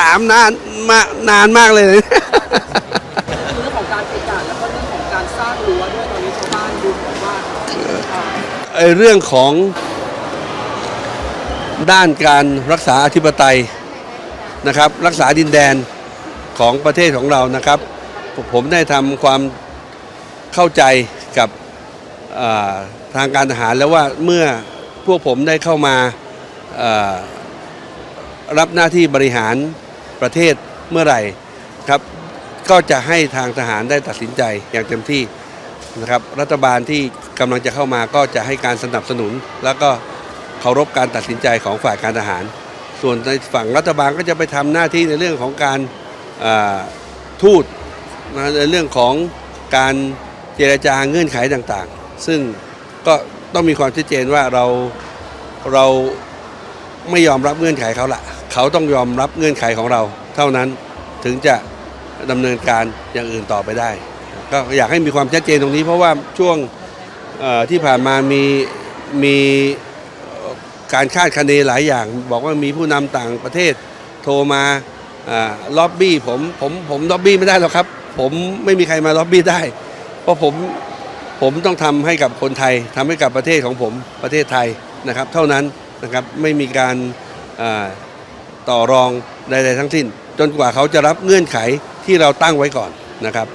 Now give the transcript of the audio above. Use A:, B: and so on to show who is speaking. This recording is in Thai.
A: ถามนานมากนานมากเลย
B: เรื่องของการเกะกะแล้วก็เรื่องของการสร้างรั้วด้วยตอนนี้ชาวบ้านดูเหมือนว่าอ่า
A: ไอ้เรื่องของด้านการรักษาอธิปไตยนะครับ รักษาดินแดนของประเทศของเรานะครับ ผมได้ทำความเข้าใจกับอ่าทางการทหารแล้วว่าเมื่อพวกผมได้เข้ามาอ่า รับหน้าที่บริหารประเทศเมื่อไหร่ครับก็จะให้ทางทหารได้ตัดสินใจอย่างเต็มที่นะครับ รัฐบาลที่กำลังจะเข้ามาก็จะให้การสนับสนุน แล้วก็เคารพการตัดสินใจของฝ่ายการทหาร ส่วนในฝั่งรัฐบาลก็จะไปทำหน้าที่ในเรื่องของการทูตในเรื่องของการเจรจาเงื่อนไขต่างๆ ซึ่งก็ต้องมีความชัดเจนว่าเราเรา ไม่ยอมรับเงื่อนไขเขาละเขาต้องยอมรับเงื่อนไขของเรา เท่านั้นถึงจะดำเนินการอย่างอื่นต่อไปได้ ก็อยากให้มีความชัดเจนตรงนี้ เพราะว่าช่วงที่ผ่านมามีมีการคาดคะเนหลายอย่าง บอกว่ามีผู้นำต่างประเทศโทรมาอ่าล็อบบี้ผมผมผมล็อบบี้ไม่ได้หรอกครับ ผมไม่มีใครมาล็อบบี้ได้ เพราะผมผมต้องทำให้กับคนไทยทำให้กับประเทศของผมประเทศไทยนะครับ เท่านั้น นะครับไม่มีการต่อรองใดๆทั้งสิ้น จนกว่าเขาจะรับเงื่อนไขที่เราตั้งไว้ก่อนนะครับ